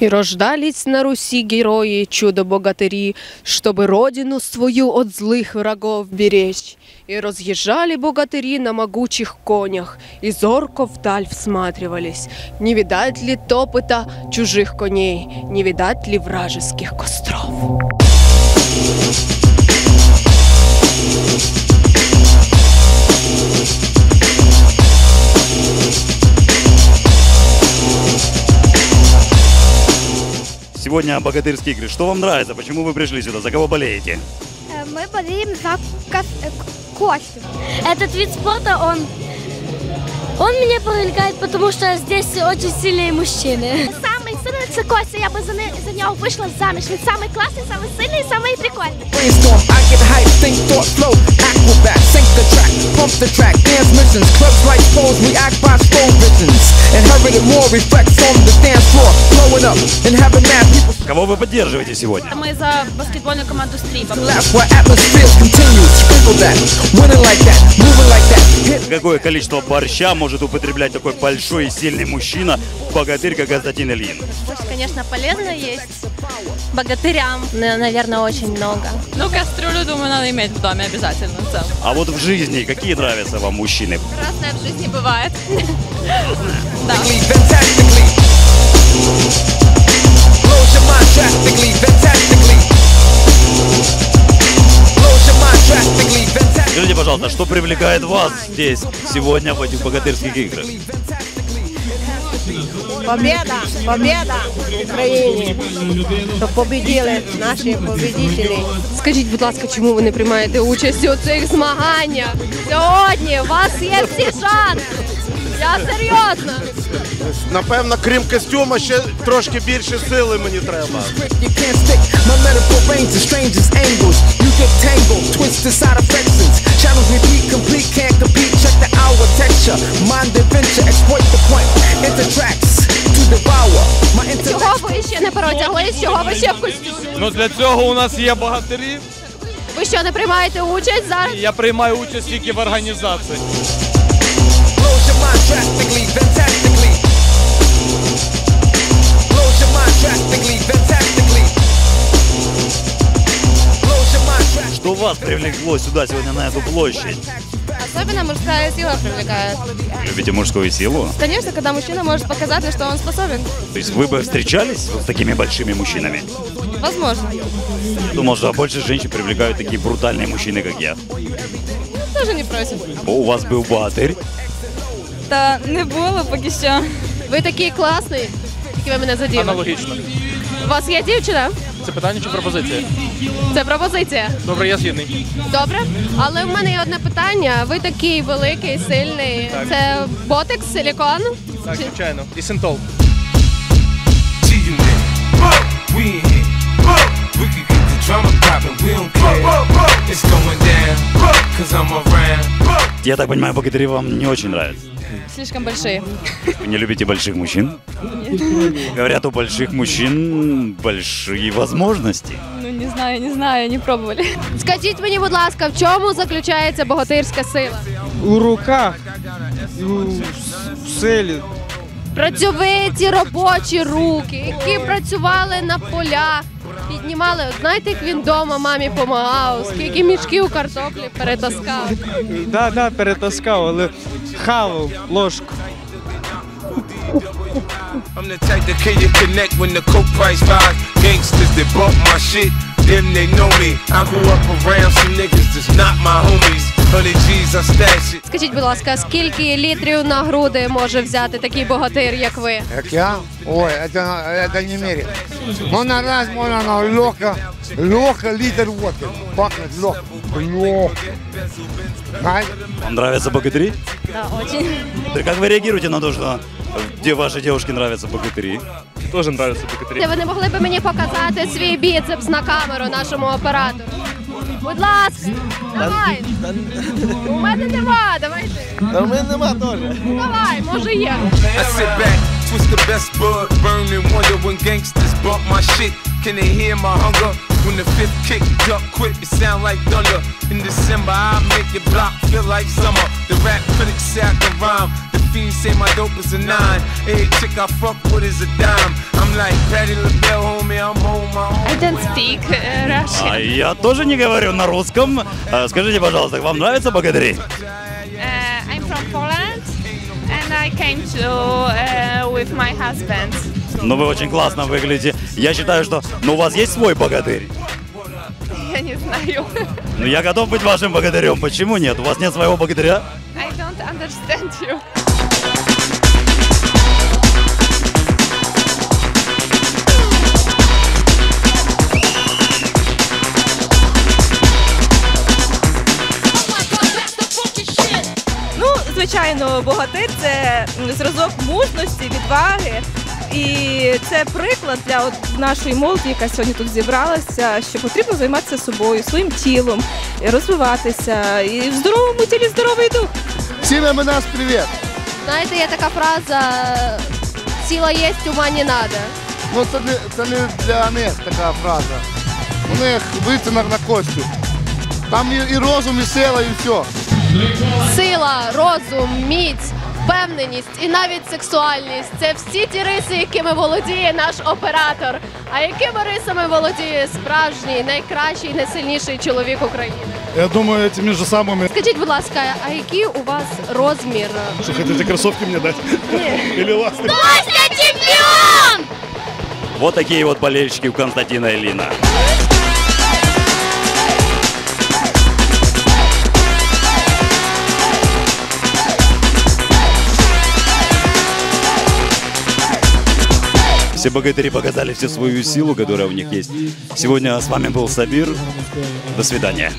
И рождались на Руси герои, чудо-богатыри, чтобы родину свою от злых врагов беречь. И разъезжали богатыри на могучих конях, и зорко вдаль всматривались, не видать ли топота чужих коней, не видать ли вражеских костров. Сегодня богатырские игры. Что вам нравится? Почему вы пришли сюда? За кого болеете? Э, Мы болеем за Кос- э. Этот вид спорта, он, он меня привлекает, потому что здесь очень сильные мужчины. Самый сильний це Костя, я би за, не, за the track, clubs like react by slow visions. Inherited more reflects on the dance Кого вы поддерживаете сегодня? Ми за баскетбольну команду. Hit Какое количество борща может употреблять такой большой и сильный мужчина, богатырь, как Константин Ильин? Борщ, конечно, полезно есть. Богатырям, наверное, очень много. Ну, кастрюлю, думаю, надо иметь в доме обязательно. в целом. А вот в жизни какие нравятся вам мужчины? Разное в жизни бывает. fantastically. Blows your mind drastically, fantastically. Blows your mind drastically, fantastically. Скажите, пожалуйста, что привлекает вас здесь сегодня в этих богатырских играх? Победа, победа Україні, щоб победили наші победителі. Скажіть, будь ласка, чому ви не приймаєте участь у цих змаганнях? Сьогодні у вас є всі шанси. Я серйозно. Напевно, крім костюма, ще трошки більше сили мені треба. You can't stick my metaphor range to strangest angles. You get tangled, twisted side affections. Channels repeat, complete, can't compete. Check the hour texture, mind adventure, exploit the point. Into tracks to devour. My intellect. Чого ви ще не переодяглись? Чого ви ще в костюмі? Ну для цього у нас є богатирі. Ви що не приймаєте участь зараз? Я приймаю участь тільки в організації. Blows your mind drastically, fantastically. Blows your mind drastically, fantastically. Blows your mind drastically. Что вас привлекло сюда сегодня на эту площадь? Особенно мужская сила привлекает. Любите мужскую силу? Конечно, когда мужчина может показать, на что он способен. То есть вы бы встречались вот с такими большими мужчинами? Возможно. Думал, что больше женщин привлекают такие брутальные мужчины, как я. Тоже не против. О, у вас был богатырь. Та не було поки що. Ви такий класний. Тільки ви мене заділи. Аналогічно. У вас є дівчина? Це питання чи пропозиція? Це пропозиція. Добре, я згідний. Добре. Але в мене є одне питання. Ви такий великий, сильний. Це ботекс, силікон? Так, звичайно. І синтол. can keep the drama poppin', we don't care. It's going down, cause I'm around. Я так понимаю, богатыри вам не очень нравятся. Слишком большие. Вы не любите больших мужчин? Говорят, у больших мужчин большие возможности. Ну, не знаю, не знаю, не пробовали. Скажіть мені, будь ласка, в чому заключається богатирська сила? у руках, у силі. Працьовиті робочі руки, які працювали на полях, піднімали. От Знаєте, як він вдома мамі допомагав, скільки мішків картоплі перетаскав. Так, так, перетаскав, але хавав ложку. I'm the type that can you connect when the coke price rise. Gangsters that bought my shit, them they know me. I grew up around some niggas that's not my homies. 100 G's, I stash it. Скажіть, будь ласка, скільки літрів на груди може взяти такий богатир, як ви? Как я? Ой, это, это не мере. Но на раз можно на легко, легко литр водки. Пахнет легко. Легко. Знаете? Вам нравятся богатыри? Да, очень. Да как вы реагируете на то, что где вашей девушке нравятся богатыри? Теж нравиться богатирі. Ви не могли б мені показати свій біцепс на камеру нашому оператору? Будь ласка, давай. У мене нема, давай ти. Та в мене нема теж. Давай, може є. I sit back, twist the best bud, burn and wonder when gangsters bump my shit. Can they hear my hunger? When the fifth kick, duck quick, it sound like thunder. In December, I make your block feel like summer. The rap critics say I can rhyme. The fiends say my dope is a nine. Every chick I fuck with is a dime. I'm like Patty LaBelle, homie, I'm home, my home. I don't speak Russian. А я тоже не говорю на русском. А, Скажите, пожалуйста, вам нравятся богатыри? Uh, I'm from Poland and I came to uh, with my husband. Ну, вы очень классно выглядите. Я считаю, что ну, у вас есть свой богатырь. Я не знаю. Ну, я готов быть вашим богатырем. Почему нет? У вас нет своего богатыря? I don't understand you. Звичайно, богатир це зразок мужності, відваги. І це приклад для от нашої молоді, яка сьогодні тут зібралася, що потрібно займатися собою, своїм тілом, розвиватися. І в здоровому тілі здоровий дух. Всем нас привет. Знаєте, є така фраза «Сила єсть, ума не надо». Ну, це не, це не для них така фраза. У них витинок на костю. Там і, і розум, і сила, і все. Сила, розум, міць, впевненість і навіть сексуальність це всі ті риси, якими володіє наш оператор. А якими рисами володіє справжній, найкращий, найсильніший чоловік України? Я думаю, этими же самыми. Скажіть, будь ласка, а який у вас розмір? Что, хотите кроссовки мне дать? Или ласты? Костя чемпион! Вот такие вот болельщики у Константина и Все богатыри показали всю свою силу, которая у них есть. Сегодня с вами был Сабир. До свидания.